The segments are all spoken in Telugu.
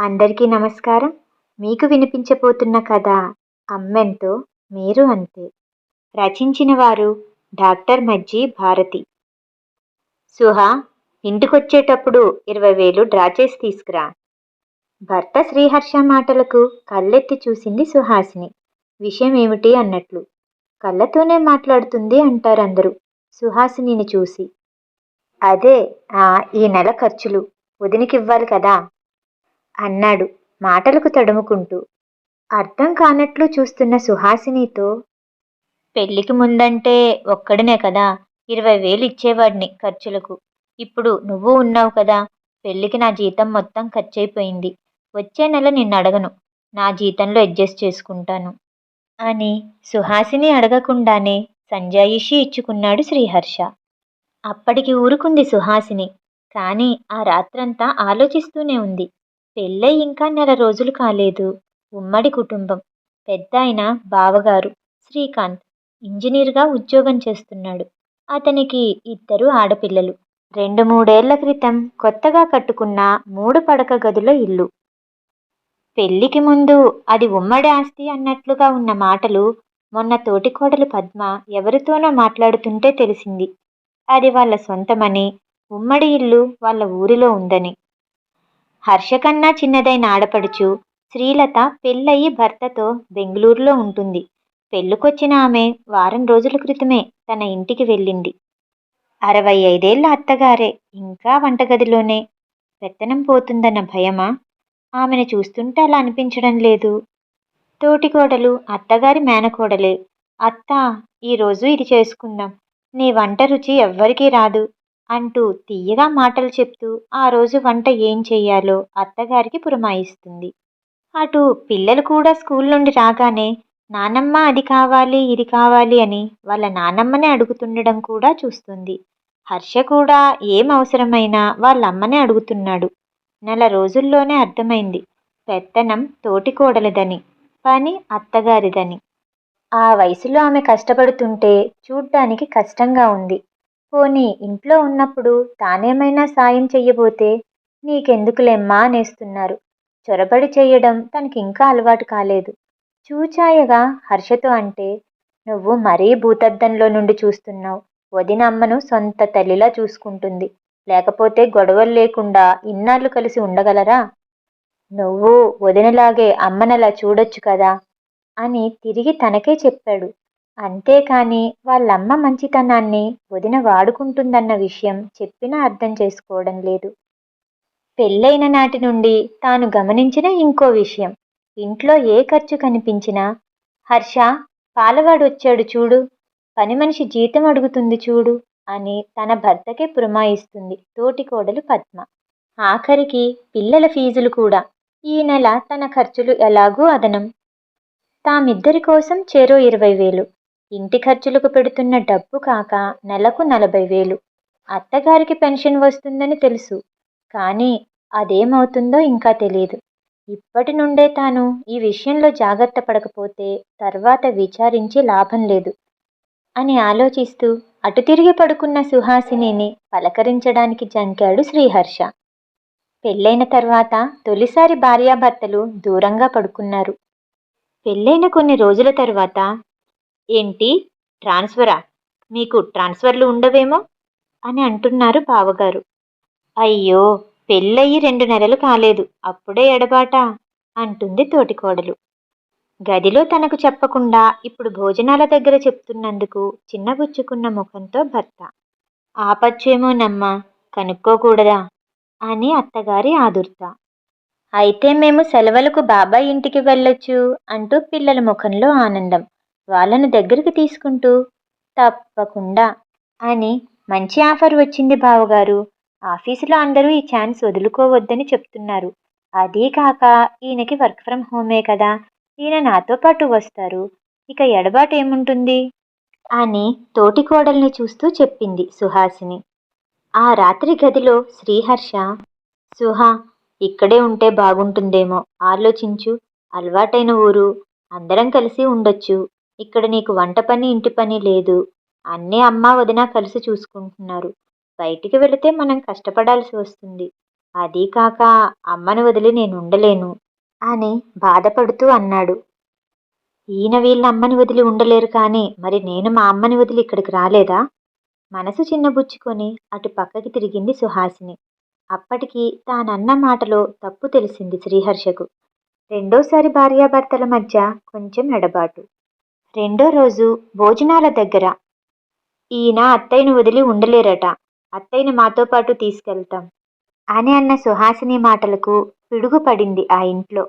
అందరికీ నమస్కారం. మీకు వినిపించబోతున్న కథ అమ్మెంతో మీరు అంతే. రచించిన వారు డాక్టర్ మజ్జి భారతి. సుహా ఇంటికొచ్చేటప్పుడు ఇరవై వేలు డ్రా చేసి తీసుకురా. భర్త శ్రీహర్ష మాటలకు కళ్ళెత్తి చూసింది సుహాసిని. విషయం ఏమిటి అన్నట్లు కళ్ళతోనే మాట్లాడుతుంది అంటారు అందరూ సుహాసినిని చూసి అదే ఈ నెల ఖర్చులు వదినకివ్వాలి కదా. అన్నాడు మాటలకు తడుముకుంటూ. అర్థం కానట్లు చూస్తున్న సుహాసినితో పెళ్ళికి ముందంటే ఒక్కడినే కదా ఇరవై వేలు ఇచ్చేవాడిని ఖర్చులకు. ఇప్పుడు నువ్వు ఉన్నావు కదా పెళ్ళికి నా జీతం మొత్తం ఖర్చయిపోయింది వచ్చే నెల నిన్ను అడగను నా జీతంలో అడ్జస్ట్ చేసుకుంటాను. అని సుహాసిని అడగకుండానే సంజాయిషి ఇచ్చుకున్నాడు శ్రీహర్ష. అప్పటికి ఊరుకుంది సుహాసిని కానీ ఆ రాత్రంతా ఆలోచిస్తూనే ఉంది. పెళ్ళై ఇంకా నెల రోజులు కాలేదు. ఉమ్మడి కుటుంబం. పెద్ద ఆయన బావగారు శ్రీకాంత్ ఇంజనీర్గా ఉద్యోగం చేస్తున్నాడు. అతనికి ఇద్దరు ఆడపిల్లలు. రెండు మూడేళ్ళ క్రితం కొత్తగా కట్టుకున్న మూడు పడక గదుల ఇల్లు. పెళ్ళికి ముందు అది ఉమ్మడి ఆస్తి అన్నట్లుగా ఉన్న మాటలు మొన్న తోటికోడలు పద్మ ఎవరితోనో మాట్లాడుతుంటే తెలిసింది. అది వాళ్ళ సొంతమని ఉమ్మడి ఇల్లు వాళ్ళ ఊరిలో ఉందని. హర్ష కన్నా చిన్నదైన ఆడపడుచు శ్రీలత పెళ్ళయి భర్తతో బెంగళూరులో ఉంటుంది. పెళ్ళికొచ్చిన ఆమె వారం రోజుల క్రితమే తన ఇంటికి వెళ్ళింది. అరవై ఐదేళ్ళ అత్తగారే ఇంకా వంటగదిలోనే. పెత్తనం పోతుందన్న భయమా? ఆమెను చూస్తుంటే అలా అనిపించడం లేదు. తోటికోడలు అత్తగారి మేనకోడలే. అత్త ఈరోజు ఇది చేసుకుందాం. నీ వంట రుచి ఎవ్వరికీ రాదు. అంటూ తీయగా మాటలు చెప్తూ ఆ రోజు వంట ఏం చేయాలో అత్తగారికి పురమాయిస్తుంది. అటు పిల్లలు కూడా స్కూల్ నుండి రాగానే నానమ్మ అది కావాలి ఇది కావాలి అని వాళ్ళ నానమ్మనే అడుగుతుండడం కూడా చూస్తుంది. హర్ష కూడా ఏం అవసరమైనా వాళ్ళ అమ్మనే అడుగుతున్నాడు. నెల రోజుల్లోనే అర్థమైంది. పెత్తనం తోటికోడలదని పని అత్తగారిదని. ఆ వయసులో ఆమె కష్టపడుతుంటే చూడ్డానికి కష్టంగా ఉంది. పోనీ ఇంట్లో ఉన్నప్పుడు తానేమైనా సాయం చెయ్యబోతే నీకెందుకులేమ్మా అనేస్తున్నారు. చొరబడి చేయడం తనకి ఇంకా అలవాటు కాలేదు. చూచాయగా హర్షతో అంటే నువ్వు మరీ భూతద్దంలో నుండి చూస్తున్నావు. వదిన అమ్మను సొంత తల్లిలా చూసుకుంటుంది. లేకపోతే గొడవలు లేకుండా ఇన్నాళ్ళు కలిసి ఉండగలరా? నువ్వు వదినలాగే అమ్మనలా చూడొచ్చు కదా? అని తిరిగి తనకే చెప్పాడు. అంతేకాని వాళ్ళమ్మ మంచితనాన్ని వదిన వాడుకుంటుందన్న విషయం చెప్పినా అర్థం చేసుకోవడం లేదు. పెళ్ళైన నాటి నుండి తాను గమనించిన ఇంకో విషయం. ఇంట్లో ఏ ఖర్చు కనిపించినా హర్ష పాలవాడు వచ్చాడు చూడు పని మనిషి జీతం అడుగుతుంది చూడు అని తన భర్తకే పురమాయిస్తుంది తోటికోడలు పద్మ. ఆఖరికి పిల్లల ఫీజులు కూడా. ఈ నెల తన ఖర్చులు ఎలాగూ అదనం. తామిద్దరి కోసం చెరో ఇరవై వేలు. ఇంటి ఖర్చులకు పెడుతున్న డబ్బు కాక నెలకు నలభై వేలు. అత్తగారికి పెన్షన్ వస్తుందని తెలుసు. కానీ అదేమవుతుందో ఇంకా తెలియదు ఇప్పటి నుండే తాను ఈ విషయంలో జాగ్రత్త పడకపోతే తర్వాత విచారించి లాభం లేదు అని ఆలోచిస్తూ అటు తిరిగి పడుకున్న సుహాసినిని పలకరించడానికి జంకాడు శ్రీహర్ష. పెళ్ళైన తర్వాత తొలిసారి భార్యాభర్తలు దూరంగా పడుకున్నారు. పెళ్ళైన కొన్ని రోజుల తర్వాత ఏంటి? ట్రాన్స్ఫరా? మీకు ట్రాన్స్ఫర్లు ఉండవేమో? అని అంటున్నారు బావగారు. అయ్యో పెళ్ళయి రెండు నెలలు కాలేదు అప్పుడే ఎడబాట అంటుంది తోటికోడలు. గదిలో తనకు చెప్పకుండా ఇప్పుడు భోజనాల దగ్గర చెప్తున్నందుకు చిన్నబుచ్చుకున్న ముఖంతో భర్త. ఆపచ్చేమోనమ్మా కనుక్కోకూడదా? అని అత్తగారి ఆదుర్త. అయితే మేము సెలవులకు బాబాయ్ ఇంటికి వెళ్ళొచ్చు అంటూ పిల్లల ముఖంలో ఆనందం. వాళ్ళను దగ్గరికి తీసుకుంటూ తప్పకుండా అని మంచి ఆఫర్ వచ్చింది బావగారు. ఆఫీసులో అందరూ ఈ ఛాన్స్ వదులుకోవద్దని చెప్తున్నారు. అదీ కాక ఈయనకి వర్క్ ఫ్రమ్ హోమే కదా ఈయన నాతో పాటు వస్తారు. ఇక ఎడబాటు ఏముంటుంది? అని తోటికోడల్ని చూస్తూ చెప్పింది సుహాసిని. ఆ రాత్రి గదిలో శ్రీహర్ష సుహా ఇక్కడే ఉంటే బాగుంటుందేమో ఆలోచించు. అలవాటైన ఊరు. అందరం కలిసి ఉండొచ్చు. ఇక్కడ నీకు వంట పని ఇంటి పని లేదు. అన్నీ అమ్మ వదిన కలిసి చూసుకుంటున్నారు. బయటికి వెళితే మనం కష్టపడాల్సి వస్తుంది. అదీ కాక అమ్మను వదిలి నేను ఉండలేను అని బాధపడుతూ అన్నాడు. ఈయన వీళ్ళ అమ్మని వదిలి ఉండలేరు కానీ మరి నేను మా అమ్మని వదిలి ఇక్కడికి రాలేదా? మనసు చిన్నబుచ్చుకొని అటు పక్కకి తిరిగింది సుహాసిని. అప్పటికి తానన్న మాటలో తప్పు తెలిసింది శ్రీహర్షకు. రెండోసారి భార్యాభర్తల మధ్య కొంచెం ఎడబాటు. రెండో రోజు భోజనాల దగ్గర. ఈయన అత్తయ్యను వదిలి ఉండలేరట. అత్తయ్యని మాతో పాటు తీసుకెళ్తాం. అని అన్న సుహాసిని మాటలకు పిడుగు పడింది ఆ ఇంట్లో.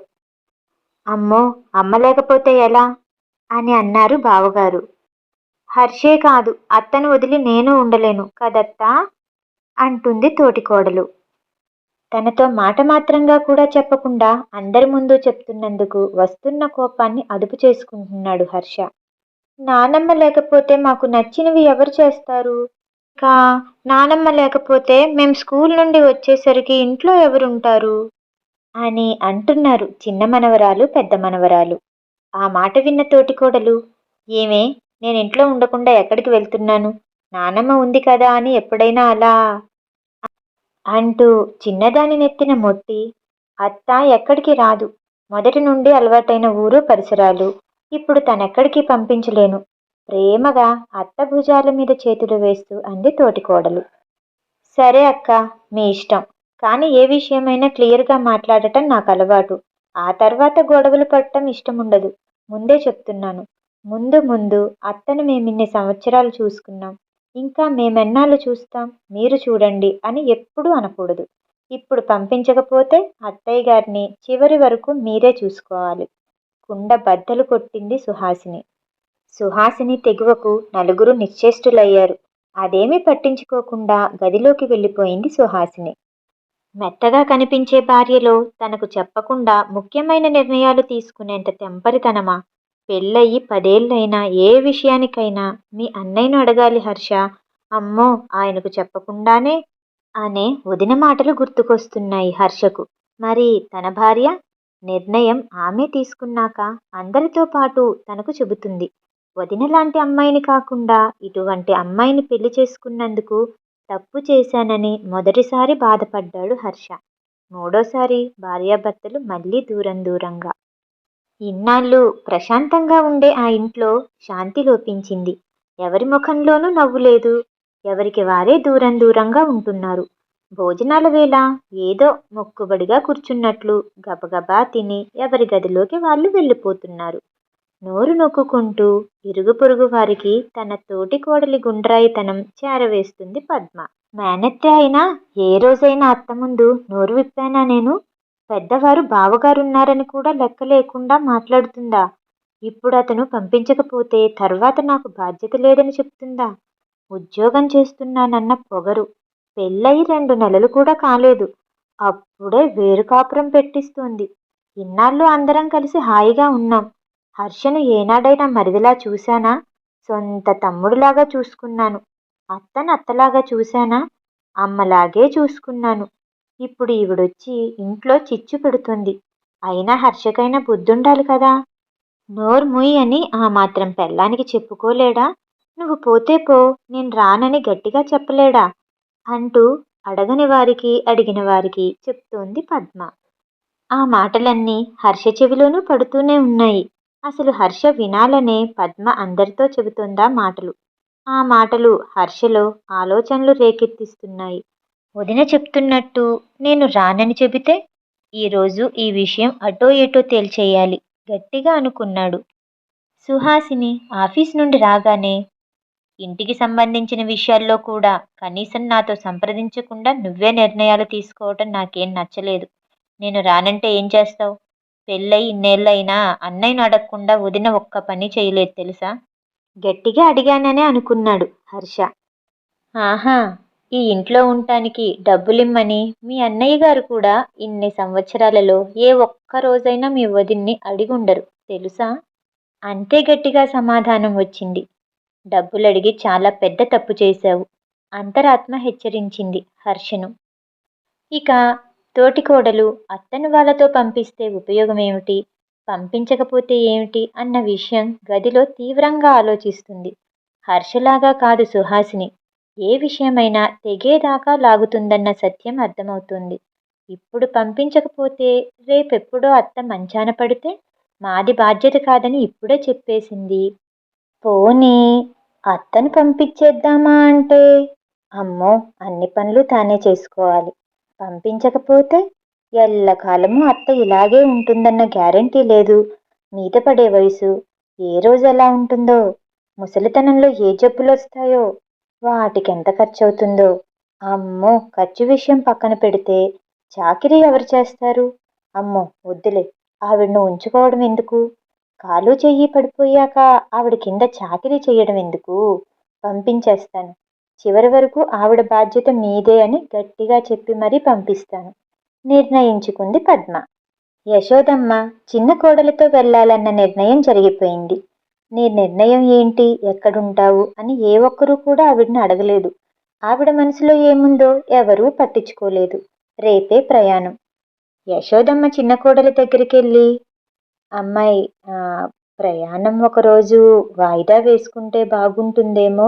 అమ్మో అమ్మ లేకపోతే ఎలా? అని అన్నారు బావగారు. హర్షే కాదు అత్తను వదిలి నేను ఉండలేను కదత్తా? అంటుంది తోటికోడలు. తనతో మాట మాత్రంగా కూడా చెప్పకుండా అందరి ముందు చెప్తున్నందుకు వస్తున్న కోపాన్ని అదుపు చేసుకుంటున్నాడు హర్ష. నానమ్మ లేకపోతే మాకు నచ్చినవి ఎవరు చేస్తారు? ఇంకా నానమ్మ లేకపోతే మేం స్కూల్ నుండి వచ్చేసరికి ఇంట్లో ఎవరుంటారు? అని అంటున్నారు చిన్న మనవరాలు పెద్ద మనవరాలు. ఆ మాట విన్న తోటికోడలు ఏమే నేను ఇంట్లో ఉండకుండా ఎక్కడికి వెళ్తున్నాను? నానమ్మ ఉంది కదా అని ఎప్పుడైనా అలా అంటూ చిన్నదాని నెత్తిన మొట్టి అత్త ఎక్కడికి రాదు. మొదటి నుండి అలవాటైన ఊరు పరిసరాలు. ఇప్పుడు తనెక్కడికి పంపించలేను. ప్రేమగా అత్త భుజాల మీద చేతులు వేస్తూ అంది తోటికోడలు. సరే అక్క మీ ఇష్టం. కానీ ఏ విషయమైనా క్లియర్గా మాట్లాడటం నాకు అలవాటు. ఆ తర్వాత గొడవలు పడటం ఇష్టం ఉండదు ముందే చెప్తున్నాను. ముందు ముందు అత్తను మేమిన్ని సంవత్సరాలు చూసుకున్నాం. ఇంకా మేమెన్నాళ్ళు చూస్తాం? మీరు చూడండి అని ఎప్పుడూ అనకూడదు. ఇప్పుడు పంపించకపోతే అత్తయ్య గారిని చివరి వరకు మీరే చూసుకోవాలి. కుండ బద్దలు కొట్టింది సుహాసిని. సుహాసిని తెగువకు నలుగురు నిశ్చేష్టులయ్యారు. అదేమీ పట్టించుకోకుండా గదిలోకి వెళ్ళిపోయింది సుహాసిని. మెత్తగా కనిపించే భార్యలో తనకు చెప్పకుండా ముఖ్యమైన నిర్ణయాలు తీసుకునేంత తెంపరితనమా? పెళ్ళయి పదేళ్ళైనా ఏ విషయానికైనా మీ అన్నయ్యను అడగాలి హర్ష. అమ్మో ఆయనకు చెప్పకుండానే అనే వదిన మాటలు గుర్తుకొస్తున్నాయి హర్షకు. మరి తన భార్య నిర్ణయం ఆమె తీసుకున్నాక అందరితో పాటు తనకు చెబుతుంది. వదిన లాంటి అమ్మాయిని కాకుండా ఇటువంటి అమ్మాయిని పెళ్ళి చేసుకున్నందుకు తప్పు చేశానని మొదటిసారి బాధపడ్డాడు హర్ష. మూడోసారి భార్యాభర్తలు మళ్ళీ దూరం దూరంగా. ఇన్నాళ్ళు ప్రశాంతంగా ఉండే ఆ ఇంట్లో శాంతి లోపించింది. ఎవరి ముఖంలోనూ నవ్వు లేదు. ఎవరికి వారే దూరం దూరంగా ఉంటున్నారు. భోజనాల వేళ ఏదో మొక్కుబడిగా కూర్చున్నట్లు గబగబా తిని ఎవరి గదిలోకి వాళ్ళు వెళ్ళిపోతున్నారు. నోరు నొక్కుంటూ ఇరుగు పొరుగు వారికి తన తోటి కోడలి గుండ్రాయితనం చేరవేస్తుంది పద్మ. మేనత్తే అయినా ఏ రోజైనా అత్త ముందు నోరు విప్పానా నేను? పెద్దవారు బావగారున్నారని కూడా లెక్క లేకుండా మాట్లాడుతుందా? ఇప్పుడు అతను పంపించకపోతే తర్వాత నాకు బాధ్యత లేదని చెప్తుందా? ఉద్యోగం చేస్తున్నానన్న పొగరు. పెళ్ళయి రెండు నెలలు కూడా కాలేదు. అప్పుడే వేరు కాపురం పెట్టిస్తోంది. ఇన్నాళ్ళు అందరం కలిసి హాయిగా ఉన్నాం. హర్షను ఏనాడైనా మరిదిలా చూశానా? సొంత తమ్ముడిలాగా చూసుకున్నాను. అత్తను అత్తలాగా చూశానా? అమ్మలాగే చూసుకున్నాను. ఇప్పుడు ఈవిడొచ్చి ఇంట్లో చిచ్చు పెడుతుంది. అయినా హర్షకైనా బుద్ధుండాలి కదా. నోర్ముయ్ అని ఆ మాత్రం పెళ్ళానికి చెప్పుకోలేడా? నువ్వు పోతే పో నేను రానని గట్టిగా చెప్పలేడా? అంటూ అడగని వారికి అడిగిన వారికి చెప్తోంది పద్మ. ఆ మాటలన్నీ హర్ష చెవిలోనూ పడుతూనే ఉన్నాయి. అసలు హర్ష వినాలనే పద్మ అందరితో చెబుతోందా మాటలు? ఆ మాటలు హర్షలో ఆలోచనలు రేకెత్తిస్తున్నాయి. వదిన చెప్తున్నట్టు నేను రానని చెబితే ఈరోజు ఈ విషయం అటో ఎటో తేల్చేయాలి గట్టిగా అనుకున్నాడు. సుహాసిని ఆఫీస్ నుండి రాగానే ఇంటికి సంబంధించిన విషయాల్లో కూడా కనీసం నాతో సంప్రదించకుండా నువ్వే నిర్ణయాలు తీసుకోవటం నాకేం నచ్చలేదు. నేను రానంటే ఏం చేస్తావు? పెళ్ళై ఇన్నేళ్ళైనా అన్నయ్యను అడగకుండా వదిన ఒక్క పని చేయలేదు తెలుసా? గట్టిగా అడిగాననే అనుకున్నాడు హర్ష. ఆహా! ఈ ఇంట్లో ఉండటానికి డబ్బులిమ్మని మీ అన్నయ్య గారు కూడా ఇన్ని సంవత్సరాలలో ఏ ఒక్క రోజైనా మీ వదిన్ని అడిగుండరు తెలుసా? అంతే గట్టిగా సమాధానం వచ్చింది. డబ్బులు అడిగి చాలా పెద్ద తప్పు చేశావు అంతరాత్మ హెచ్చరించింది హర్షను. ఇక తోటికోడలు అత్తను వాళ్ళతో పంపిస్తే ఉపయోగం ఏమిటి పంపించకపోతే ఏమిటి? అన్న విషయం గదిలో తీవ్రంగా ఆలోచిస్తుంది. హర్షలాగా కాదు సుహాసిని. ఏ విషయమైనా తెగేదాకా లాగుతుందన్న సత్యం అర్థమవుతుంది. ఇప్పుడు పంపించకపోతే రేపెప్పుడో అత్త మంచాన పడితే మాది బాధ్యత కాదని ఇప్పుడే చెప్పేసింది. పోనీ అత్తను పంపించేద్దామా అంటే? అమ్మో అన్ని పనులు తానే చేసుకోవాలి. పంపించకపోతే ఎల్లకాలము అత్త ఇలాగే ఉంటుందన్న గ్యారంటీ లేదు. మీద పడే వయసు. ఏ రోజు ఎలా ఉంటుందో? ముసలితనంలో ఏ జబ్బులు వస్తాయో వాటికి ఎంత ఖర్చు అవుతుందో అమ్మో ఖర్చు విషయం పక్కన పెడితే చాకిరీ ఎవరు చేస్తారు? అమ్మో వద్దులే ఆవిడను ఉంచుకోవడం ఎందుకు? కాలు చెయ్యి పడిపోయాక ఆవిడ కింద చాకిరీ చేయడం ఎందుకు? పంపించేస్తాను. చివరి వరకు ఆవిడ బాధ్యత మీదే అని గట్టిగా చెప్పి మరీ పంపిస్తాను. నిర్ణయించుకుంది పద్మ. యశోదమ్మ చిన్న కోడలతో వెళ్ళాలన్న నిర్ణయం జరిగిపోయింది. నీ నిర్ణయం ఏంటి? ఎక్కడుంటావు? అని ఏ ఒక్కరూ కూడా ఆవిడని అడగలేదు. ఆవిడ మనసులో ఏముందో ఎవరూ పట్టించుకోలేదు. రేపే ప్రయాణం. యశోదమ్మ చిన్న కోడలి దగ్గరికి వెళ్ళి అమ్మాయి ప్రయాణం ఒకరోజు వాయిదా వేసుకుంటే బాగుంటుందేమో?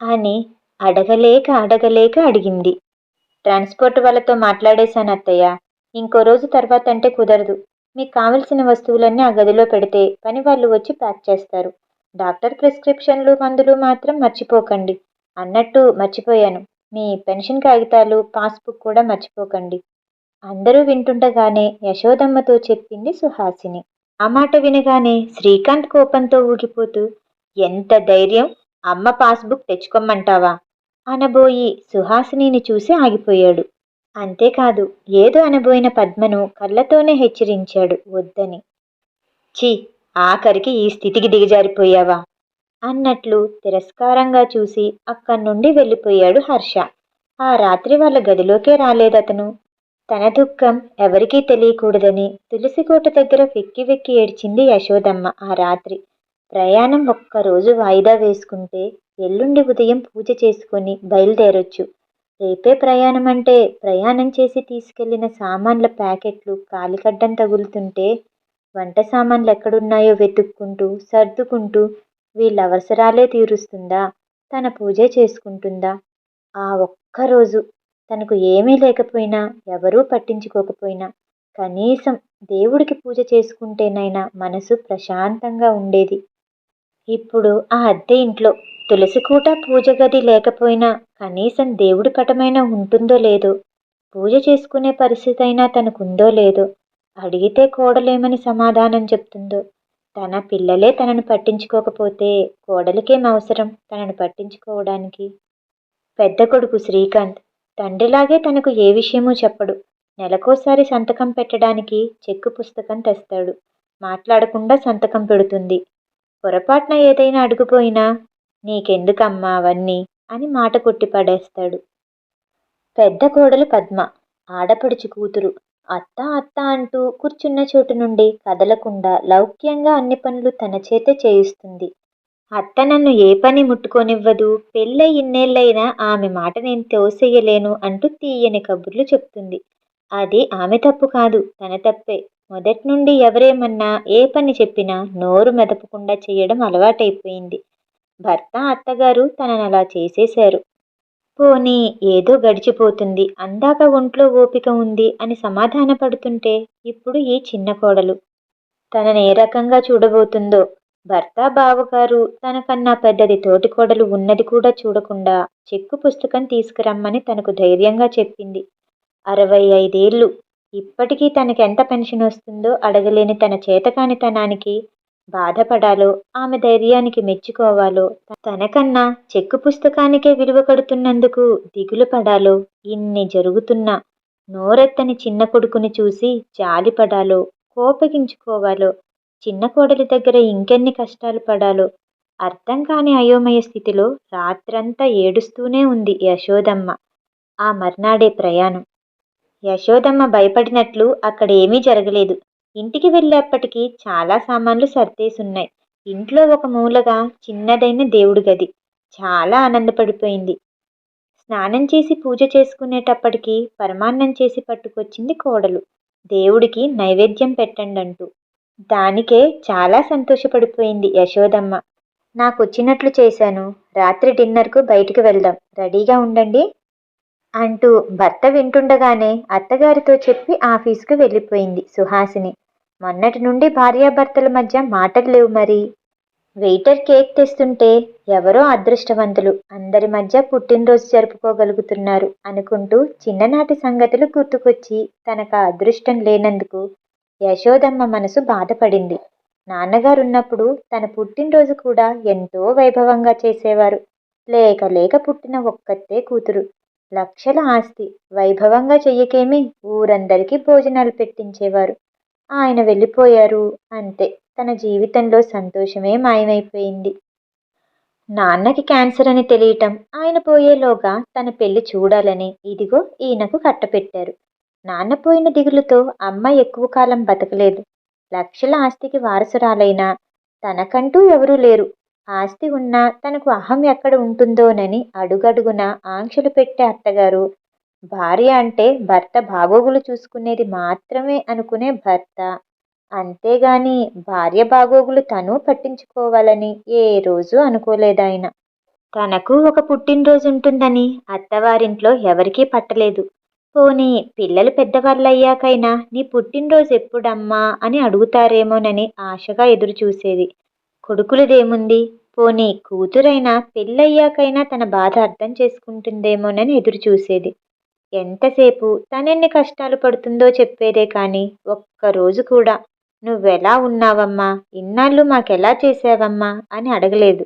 అని అడగలేక అడగలేక అడిగింది. ట్రాన్స్పోర్ట్ వాళ్ళతో మాట్లాడేశాను అత్తయ్య ఇంకో రోజు తర్వాత అంటే కుదరదు. మీకు కావలసిన వస్తువులన్నీ ఆ గదిలో పెడితే పని వాళ్ళు వచ్చి ప్యాక్ చేస్తారు. డాక్టర్ ప్రిస్క్రిప్షన్లు మందులు మాత్రం మర్చిపోకండి. అన్నట్టు మర్చిపోయాను. మీ పెన్షన్ కాగితాలు పాస్బుక్ కూడా మర్చిపోకండి. అందరూ వింటుండగానే యశోదమ్మతో చెప్పింది సుహాసిని. ఆ మాట వినగానే శ్రీకాంత్ కోపంతో ఊగిపోతూ ఎంత ధైర్యం! అమ్మ పాస్బుక్ తెచ్చుకోమంటావా? అనబోయి సుహాసినిని చూసి ఆగిపోయాడు. అంతేకాదు ఏదో అనబోయిన పద్మను కళ్ళతోనే హెచ్చరించాడు వద్దని. ఛీ ఆఖరికి ఈ స్థితికి దిగజారిపోయావా? అన్నట్లు తిరస్కారంగా చూసి అక్కడి నుండి వెళ్ళిపోయాడు హర్ష. ఆ రాత్రి వాళ్ళ గదిలోకే రాలేదతను. తన దుఃఖం ఎవరికీ తెలియకూడదని తులసికోట దగ్గర వెక్కి వెక్కి ఏడ్చింది యశోదమ్మ ఆ రాత్రి. ప్రయాణం ఒక్కరోజు వాయిదా వేసుకుంటే ఎల్లుండి ఉదయం పూజ చేసుకొని బయలుదేరొచ్చు. రేపే ప్రయాణం అంటే ప్రయాణం చేసి తీసుకెళ్ళిన సామాన్ల ప్యాకెట్లు కాలికడ్డం తగులుతుంటే వంట సామాన్లు ఎక్కడున్నాయో వెతుక్కుంటూ సర్దుకుంటూ వీళ్ళ అవసరాలే తీరుస్తుందా? తన పూజే చేసుకుంటుందా? ఆ ఒక్కరోజు తనకు ఏమీ లేకపోయినా ఎవరూ పట్టించుకోకపోయినా కనీసం దేవుడికి పూజ చేసుకుంటేనైనా మనసు ప్రశాంతంగా ఉండేది. ఇప్పుడు ఆ అద్దె ఇంట్లో తులసికూట పూజ గది లేకపోయినా కనీసం దేవుడి పటమైనా ఉంటుందో లేదో పూజ చేసుకునే పరిస్థితి అయినా తనకుందో లేదో అడిగితే కోడలేమని సమాధానం చెప్తుందో తన పిల్లలే తనను పట్టించుకోకపోతే కోడలికేం అవసరం తనను పట్టించుకోవడానికి? పెద్ద కొడుకు శ్రీకాంత్ తండ్రిలాగే తనకు ఏ విషయమూ చెప్పడు. నెలకోసారి సంతకం పెట్టడానికి చెక్కు పుస్తకం తెస్తాడు. మాట్లాడకుండా సంతకం పెడుతుంది. పొరపాటున ఏదైనా అడుగుపోయినా నీకెందుకమ్మా అవన్నీ అని మాట కొట్టి పడేస్తాడు. పెద్ద కోడలు పద్మ ఆడపడుచు కూతురు. అత్త అత్త అంటూ కూర్చున్న చోటు నుండి కదలకుండా లౌక్యంగా అన్ని పనులు తన చేతే చేయిస్తుంది. అత్త నన్ను ఏ పని ముట్టుకోనివ్వదు పెళ్ళై ఇన్నేళ్ళైనా ఆమె మాట నేను తోసేయలేను అంటూ తీయని కబుర్లు చెప్తుంది. అది ఆమె తప్పు కాదు తన తప్పే. మొదటి నుండి ఎవరేమన్నా ఏ పని చెప్పినా నోరు మెదపకుండా చేయడం అలవాటైపోయింది. భర్త అత్తగారు తనని అలా చేసేశారు. పోనీ ఏదో గడిచిపోతుంది అందాక ఒంట్లో ఓపిక ఉంది అని సమాధాన పడుతుంటే ఇప్పుడు ఈ చిన్న కోడలు. తనని ఏ రకంగా చూడబోతుందో భర్త బావగారు తనకన్నా పెద్దది తోటి కోడలు ఉన్నది కూడా చూడకుండా చెక్కు పుస్తకం తీసుకురమ్మని తనకు ధైర్యంగా చెప్పింది. అరవై ఐదేళ్ళు ఇప్పటికీ తనకి ఎంత పెన్షన్ వస్తుందో అడగలేని తన చేతకానితనానికి బాధపడాలో ఆమె ధైర్యానికి మెచ్చుకోవాలో తనకన్నా చెక్కు పుస్తకానికే విలువ కడుతున్నందుకు దిగులు పడాలో ఇన్ని జరుగుతున్నా నోరెత్తని చిన్న కొడుకుని చూసి జాలిపడాలో కోపగించుకోవాలో చిన్న కోడలి దగ్గర ఇంకెన్ని కష్టాలు పడాలో అర్థం కాని అయోమయ స్థితిలో రాత్రంతా ఏడుస్తూనే ఉంది యశోదమ్మ. ఆ మర్నాడే ప్రయాణం. యశోదమ్మ భయపడినట్లు అక్కడ ఏమీ జరగలేదు. ఇంటికి వెళ్ళేప్పటికీ చాలా సామాన్లు సర్దేసున్నాయి. ఇంట్లో ఒక మూలగా చిన్నదైన దేవుడి గది. చాలా ఆనందపడిపోయింది. స్నానం చేసి పూజ చేసుకునేటప్పటికీ పరమాన్నం చేసి పట్టుకొచ్చింది కోడలు. దేవుడికి నైవేద్యం పెట్టండి అంటూ దానికే చాలా సంతోషపడిపోయింది యశోదమ్మ. నాకు వచ్చినట్లు చేశాను. రాత్రి డిన్నర్కు బయటికి వెళ్దాం. రెడీగా ఉండండి. అంటూ భర్త వింటుండగానే అత్తగారితో చెప్పి ఆఫీస్కు వెళ్ళిపోయింది సుహాసిని. మొన్నటి నుండి భార్యాభర్తల మధ్య మాటలు లేవు మరి. వెయిటర్ కేక్ తెస్తుంటే ఎవరో అదృష్టవంతులు అందరి మధ్య పుట్టినరోజు జరుపుకోగలుగుతున్నారు అనుకుంటూ చిన్ననాటి సంగతులు గుర్తుకొచ్చి తనకు అదృష్టం లేనందుకు యశోదమ్మ మనసు బాధపడింది. నాన్నగారు ఉన్నప్పుడు తన పుట్టినరోజు కూడా ఎంతో వైభవంగా చేసేవారు. లేక లేక పుట్టిన ఒక్కతే కూతురు. లక్షల ఆస్తి. వైభవంగా చెయ్యకేమి? ఊరందరికీ భోజనాలు పెట్టించేవారు. ఆయన వెళ్ళిపోయారు. అంతే. తన జీవితంలో సంతోషమే మాయమైపోయింది. నాన్నకి క్యాన్సర్ అని తెలియటం ఆయన పోయేలోగా తన పెళ్ళి చూడాలని ఇదిగో ఈయనకు కట్టపెట్టారు. నాన్న పోయిన దిగులుతో అమ్మ ఎక్కువ కాలం బతకలేదు. లక్షల ఆస్తికి వారసురాలైనా తనకంటూ ఎవరూ లేరు. ఆస్తి ఉన్నా తనకు అహం ఎక్కడ ఉంటుందోనని అడుగడుగున ఆంక్షలు పెట్టే అత్తగారు. భార్య అంటే భర్త బాగోగులు చూసుకునేది మాత్రమే అనుకునే భర్త. అంతేగాని భార్య బాగోగులు తను పట్టించుకోవాలని ఏ రోజు అనుకోలేదాయన. తనకు ఒక పుట్టినరోజు ఉంటుందని అత్తవారింట్లో ఎవరికీ పట్టలేదు. పోనీ పిల్లలు పెద్దవాళ్ళయ్యాకైనా నీ పుట్టినరోజు ఎప్పుడమ్మా అని అడుగుతారేమోనని ఆశగా ఎదురు చూసేది కొడుకులదేముంది? పోనీ కూతురైనా పెళ్ళయ్యాకైనా తన బాధ అర్థం చేసుకుంటుందేమోనని ఎదురు చూసేది ఎంతసేపు తనెన్ని కష్టాలు పడుతుందో చెప్పేదే కానీ ఒక్కరోజు కూడా నువ్వెలా ఉన్నావమ్మా? ఇన్నాళ్ళు మాకెలా చేసావమ్మా అని అడగలేదు.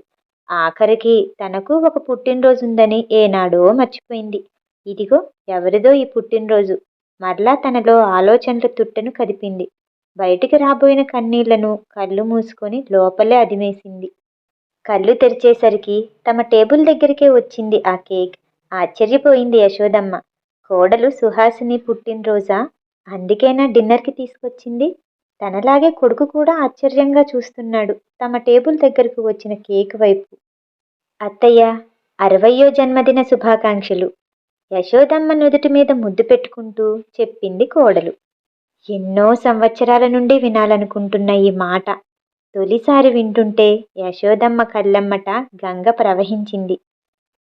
ఆఖరికి తనకు ఒక పుట్టినరోజు ఉందని ఏనాడో మర్చిపోయింది. ఇదిగో ఎవరిదో ఈ పుట్టినరోజు. మరలా తనలో ఆలోచనల తుట్టను కదిపింది. బయటికి రాబోయిన కన్నీళ్ళను కళ్ళు మూసుకొని లోపలే అదిమేసింది. కళ్ళు తెరిచేసరికి తమ టేబుల్ దగ్గరికే వచ్చింది ఆ కేక్. ఆశ్చర్యపోయింది యశోదమ్మ. కోడలు సుహాసిని పుట్టినరోజా? అందుకేనా డిన్నర్కి తీసుకొచ్చింది? తనలాగే కొడుకు కూడా ఆశ్చర్యంగా చూస్తున్నాడు తమ టేబుల్ దగ్గరకు వచ్చిన కేక్ వైపు. అత్తయ్య అరవయో జన్మదిన శుభాకాంక్షలు. యశోదమ్మ నుదుటి మీద ముద్దు పెట్టుకుంటూ చెప్పింది కోడలు. ఎన్నో సంవత్సరాల నుండి వినాలనుకుంటున్న ఈ మాట. తొలిసారి వింటుంటే యశోదమ్మ కళ్ళమ్మట గంగ ప్రవహించింది.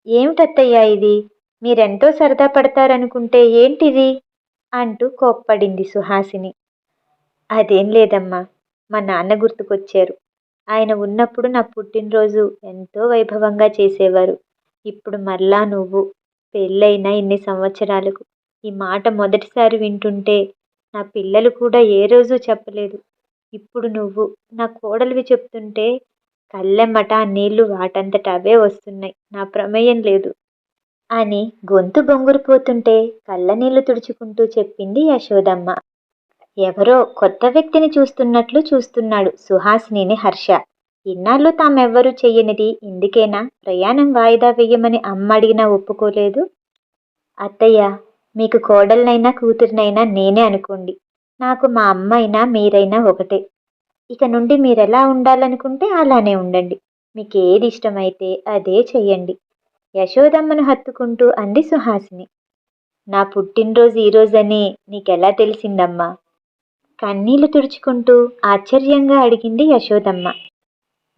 ఏమిటత్తయ్యా ఇది? మీరెంతో సరదా పడతారనుకుంటే ఏంటిది అంటూ కోప్పడింది సుహాసిని. అదేం లేదమ్మా మా నాన్న గుర్తుకొచ్చారు. ఆయన ఉన్నప్పుడు నా పుట్టినరోజు ఎంతో వైభవంగా చేసేవారు. ఇప్పుడు మరలా నువ్వు పెళ్ళైన ఇన్ని సంవత్సరాలకు ఈ మాట మొదటిసారి వింటుంటే నా పిల్లలు కూడా ఏ రోజు చెప్పలేదు. ఇప్పుడు నువ్వు నా కోడలివి చెప్తుంటే కళ్ళెమ్మట నీళ్ళు వాటంతట అవే వస్తున్నాయి. నా ప్రమేయం లేదు. అని గొంతు బొంగురుపోతుంటే కళ్ళ నీళ్ళు తుడుచుకుంటూ చెప్పింది యశోదమ్మ. ఎవరో కొత్త వ్యక్తిని చూస్తున్నట్లు చూస్తున్నాడు సుహాసినిని హర్ష. ఇన్నాళ్ళు తామెవ్వరూ చెయ్యనిది ఇందుకేనా? ప్రయాణం వాయిదా వేయమని అమ్మ అడిగినా ఒప్పుకోలేదు? అత్తయ్య మీకు కోడలనైనా కూతురినైనా నేనే అనుకోండి. నాకు మా అమ్మ అయినా మీరైనా ఒకటే. ఇక నుండి మీరెలా ఉండాలనుకుంటే అలానే ఉండండి. మీకు ఏది ఇష్టమైతే అదే చెయ్యండి. యశోదమ్మను హత్తుకుంటూ అంది సుహాసిని. నా పుట్టినరోజు ఈరోజని నీకెలా తెలిసిందమ్మా? కన్నీళ్ళు తుడుచుకుంటూ ఆశ్చర్యంగా అడిగింది యశోదమ్మ.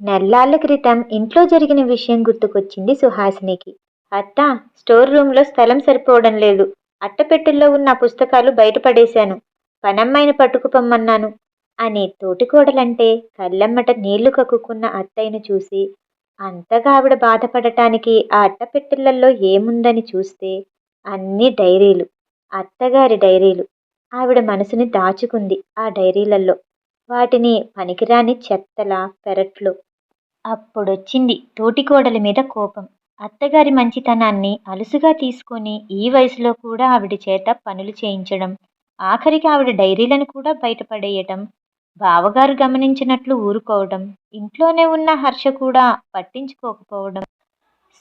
నెల్లాళ్ళ క్రితం ఇంట్లో జరిగిన విషయం గుర్తుకొచ్చింది సుహాసినికి. అత్త స్టోర్ రూమ్లో స్థలం సరిపోవడం లేదు. అట్టపెట్టెల్లో ఉన్న పుస్తకాలు బయటపడేశాను పనమ్మాయిని పట్టుకుపమ్మన్నాను అని తోటికోడలంటే కళ్ళెమ్మట నీళ్ళు కక్కుకున్న అత్తయ్యను చూసి అంతగా ఆవిడ బాధపడటానికి ఆ అట్టపెట్టెలలో ఏముందని చూస్తే అన్ని డైరీలు అత్తగారి డైరీలు. ఆవిడ మనసుని దాచుకుంది ఆ డైరీలలో వాటిని పనికిరాని చెత్తలా పెరట్లో. అప్పుడొచ్చింది తోటికోడల మీద కోపం. అత్తగారి మంచితనాన్ని అలుసుగా తీసుకొని ఈ వయసులో కూడా ఆవిడ చేత పనులు చేయించడం ఆఖరికి ఆవిడ డైరీలను కూడా బయటపడేయటం బావగారు గమనించినట్లు ఊరుకోవడం ఇంట్లోనే ఉన్న హర్ష కూడా పట్టించుకోకపోవడం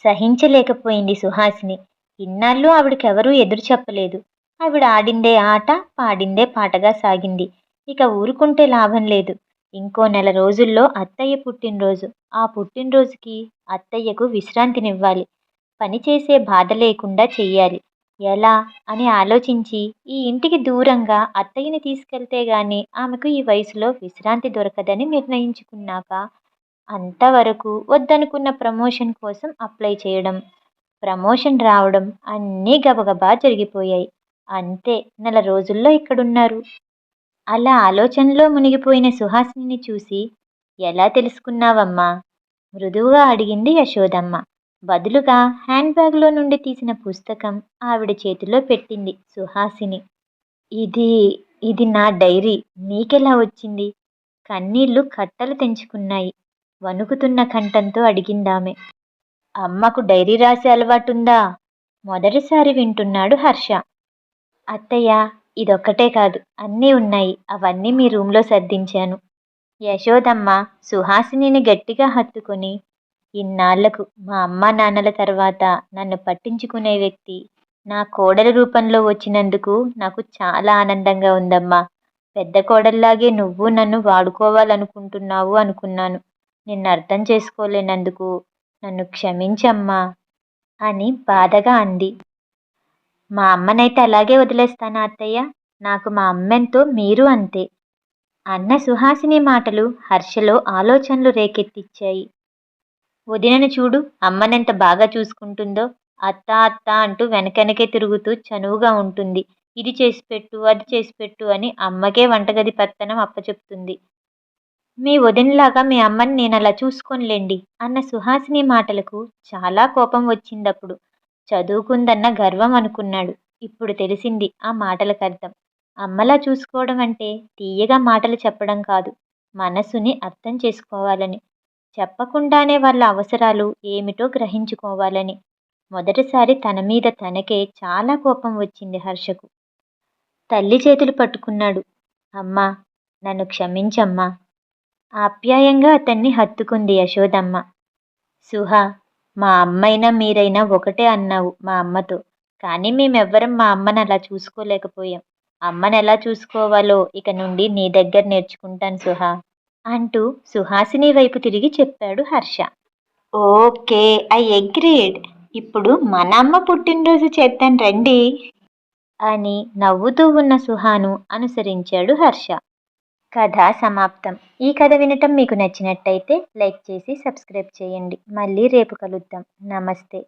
సహించలేకపోయింది సుహాసిని. ఇన్నాళ్ళు ఆవిడకెవరూ ఎదురు చెప్పలేదు. ఆవిడ ఆడిందే ఆట పాడిందే పాటగా సాగింది. ఇక ఊరుకుంటే లాభం లేదు. ఇంకో నెల రోజుల్లో అత్తయ్య పుట్టినరోజు. ఆ పుట్టినరోజుకి అత్తయ్యకు విశ్రాంతినివ్వాలి. పని చేసే బాధ లేకుండా చెయ్యాలి. ఎలా అని ఆలోచించి ఈ ఇంటికి దూరంగా అత్తయ్యని తీసుకెళ్తే గాని ఆమెకు ఈ వయసులో విశ్రాంతి దొరకదని నిర్ణయించుకున్నాక అంతవరకు వద్దనుకున్న ప్రమోషన్ కోసం అప్లై చేయడం ప్రమోషన్ రావడం అన్నీ గబగబా జరిగిపోయాయి. అంతే నెల రోజుల్లో ఇక్కడున్నారు. అలా ఆలోచనలో మునిగిపోయిన సుహాసిని చూసి ఎలా తెలుసుకున్నావమ్మా? మృదువుగా అడిగింది యశోదమ్మ. బదులుగా హ్యాండ్ బ్యాగ్లో నుండి తీసిన పుస్తకం ఆవిడ చేతిలో పెట్టింది సుహాసిని. ఇది ఇది నా డైరీ. నీకెలా వచ్చింది? కన్నీళ్ళు కట్టలు తెంచుకున్నాయి. వణుకుతున్న కంఠంతో అడిగిందామె. అమ్మకు డైరీ రాసే అలవాటుందా? మొదటిసారి వింటున్నాడు హర్ష. అత్తయ్య ఇదొక్కటే కాదు. అన్నీ ఉన్నాయి. అవన్నీ మీ రూమ్లో సర్దించాను. యశోదమ్మ సుహాసినిని గట్టిగా హత్తుకొని ఇన్నాళ్ళకు మా అమ్మ నాన్నల తర్వాత నన్ను పట్టించుకునే వ్యక్తి నా కోడలి రూపంలో వచ్చినందుకు నాకు చాలా ఆనందంగా ఉందమ్మా. పెద్ద కోడల్లాగే నువ్వు నన్ను వాడుకోవాలనుకుంటున్నావు అనుకున్నాను. నిన్ను అర్థం చేసుకోలేనందుకు నన్ను క్షమించమ్మా అని బాధగా అంది. మా అమ్మనైతే అలాగే వదిలేస్తానా అత్తయ్య? నాకు మా అమ్మెంతో మీరు అంతే. అన్న సుహాసిని మాటలు హర్షలో ఆలోచనలు రేకెత్తిచ్చాయి. వదినను చూడు అమ్మనెంత బాగా చూసుకుంటుందో. అత్త అత్త అంటూ వెనకెనకే తిరుగుతూ చనువుగా ఉంటుంది. ఇది చేసి పెట్టు అది చేసి పెట్టు అని అమ్మకే వంటగది పత్తనం అప్పచెప్తుంది. మీ వదినలాగా మీ అమ్మని నేను అలా చూసుకోనిలేండి అన్న సుహాసిని మాటలకు చాలా కోపం వచ్చిందప్పుడు. చదువుకుందన్న గర్వం అనుకున్నాడు. ఇప్పుడు తెలిసింది ఆ మాటలకు అర్థం. అమ్మలా చూసుకోవడం అంటే తీయగా మాటలు చెప్పడం కాదు. మనసుని అర్థం చేసుకోవాలని. చెప్పకుండానే వాళ్ళ అవసరాలు ఏమిటో గ్రహించుకోవాలని. మొదటిసారి తన మీద తనకే చాలా కోపం వచ్చింది హర్షకు. తల్లి చేతులు పట్టుకున్నాడు. అమ్మా నన్ను క్షమించమ్మా. ఆప్యాయంగా అతన్ని హత్తుకుంది యశోదమ్మ. సుహ మా అమ్మైనా మీరైనా ఒకటే అన్నావు మా అమ్మతో. కానీ మేమెవ్వరం మా అమ్మని అలా చూసుకోలేకపోయాం. అమ్మని ఎలా చూసుకోవాలో ఇక నుండి నీ దగ్గర నేర్చుకుంటాను సుహా. అంటూ సుహాసిని వైపు తిరిగి చెప్పాడు హర్ష. Okay I agreed. ఇప్పుడు మన అమ్మ పుట్టినరోజు చేద్దాం రండి. అని నవ్వుతూ ఉన్న సుహాను అనుసరించాడు హర్ష. కథ సమాప్తం. ఈ కథ వినటం మీకు నచ్చినట్టయితే లైక్ చేసి సబ్స్క్రైబ్ చేయండి. మళ్ళీ రేపు కలుద్దాం. నమస్తే.